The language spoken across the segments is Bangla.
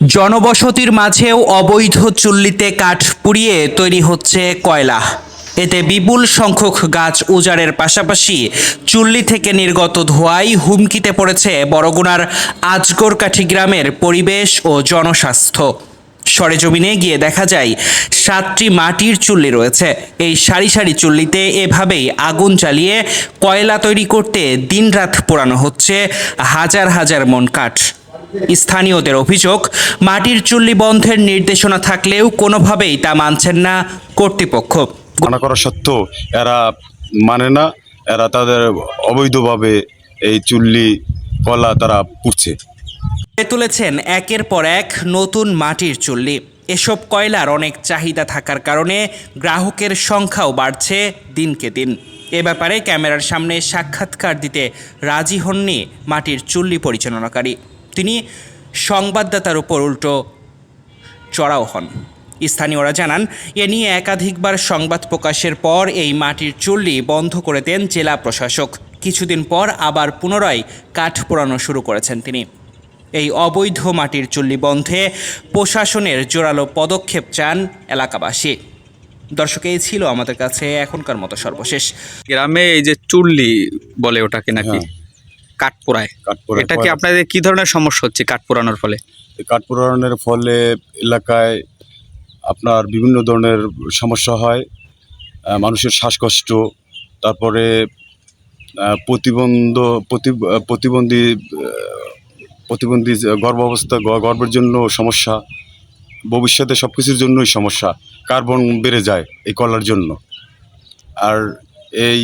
জনবসতির মাঝেও অবৈধ চুল্লিতে কাঠ পুড়িয়ে তৈরি হচ্ছে কয়লা। এতে বিপুল সংখ্যক গাছ উজাড়ের পাশাপাশি চুল্লি থেকে নির্গত ধোঁয়ায় হুমকিতে পড়েছে বরগুনার আজগরকাঠি গ্রামের পরিবেশ ও জনস্বাস্থ্য। সরেজমিনে গিয়ে দেখা যায়, সাতটি মাটির চুল্লি রয়েছে। এই সারি সারি চুল্লিতে এভাবেই আগুন চালিয়ে কয়লা তৈরি করতে দিনরাত পোড়ানো হচ্ছে হাজার হাজার মন কাঠ। স্থানীয়দের অভিযোগ মাটির চুল্লি বন্ধের নির্দেশনা থাকলেও কোনোভাবেই তা মানছেন না কর্তৃপক্ষ। মানা করা সত্ত্বেও এরা মানে না এরা তাদের অবৈধভাবে এই চুল্লি কলা তারা পুড়ছে তুলেছেন একের পর এক নতুন মাটির চুল্লি। এসব কয়লার অনেক চাহিদা থাকার কারণে গ্রাহকের সংখ্যাও বাড়ছে দিনকে দিন। এ ব্যাপারে ক্যামেরার সামনে সাক্ষাৎকার দিতে রাজি হননি মাটির চুল্লি পরিচালনাকারী। তিনি সংবাদদাতার উপর উল্টো চড়াও হন। স্থানীয়রা জানান এ নিয়ে একাধিকবার সংবাদ প্রকাশের পর এই মাটির চুল্লি বন্ধ করে দেন জেলা প্রশাসক। কিছুদিন পর আবার পুনরায় কাঠ পোড়ানো শুরু করেছেন তিনি। এই অবৈধ মাটির চুল্লি বন্ধে প্রশাসনের জোরালো পদক্ষেপ চান এলাকাবাসী। দর্শক এই ছিল আমাদের কাছে এখনকার মতো সর্বশেষ। গ্রামে এই যে চুল্লি বলে ওটাকে নাকি? হ্যাঁ। কাঠ পোড়ায় কাঠ পোড়ায় এটা কি আপনাদের কি ধরনের সমস্যা হচ্ছে কাঠ পোড়ানোর ফলে? কাঠ পোড়ানোর ফলে এলাকায় আপনার বিভিন্ন ধরনের সমস্যা হয় মানুষের শ্বাসকষ্ট তারপরে প্রতিবন্ধ প্রতি- প্রতিবন্ধী প্রতিবন্ধী গর্ভাবস্থা গর্ভের জন্য সমস্যা ভবিষ্যতে সব কিছুর জন্যই সমস্যা কার্বন বেড়ে যায় এই কলার জন্য। আর এই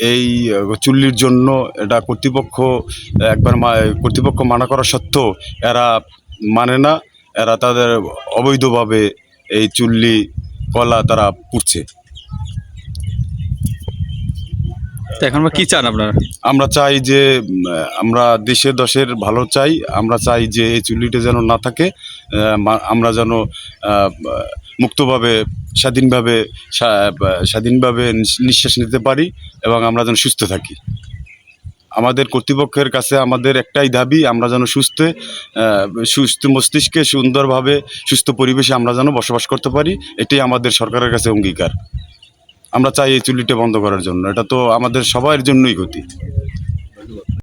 এই চুল্লির জন্য এটা কর্তৃপক্ষ একবার মা- কর্তৃপক্ষ মানা করা সত্ত্বেও এরা মানে না এরা তাদের অবৈধভাবে এই চুল্লি কলা তারা পুড়ছে। তো এখন আমরা কি চান আপনারা? আমরা চাই যে আমরা দেশের দশের ভালো চাই আমরা চাই যে এই চুল্লিটা যেন না থাকে আমরা যেন মুক্তভাবে স্বাধীনভাবে স্বাধীনভাবে নিঃশ্বাস নিতে পারি এবং আমরা যেন সুস্থ থাকি। আমাদের কর্তৃপক্ষের কাছে আমাদের একটাই দাবি, আমরা যেন সুস্থ সুস্থ মস্তিষ্কে সুন্দরভাবে সুস্থ পরিবেশে আমরা যেন বসবাস করতে পারি, এটাই আমাদের সরকারের কাছে অঙ্গীকার। আমরা চাই এই চুল্লিটা বন্ধ করার জন্য। এটা তো আমাদের সবার জন্যই ক্ষতি।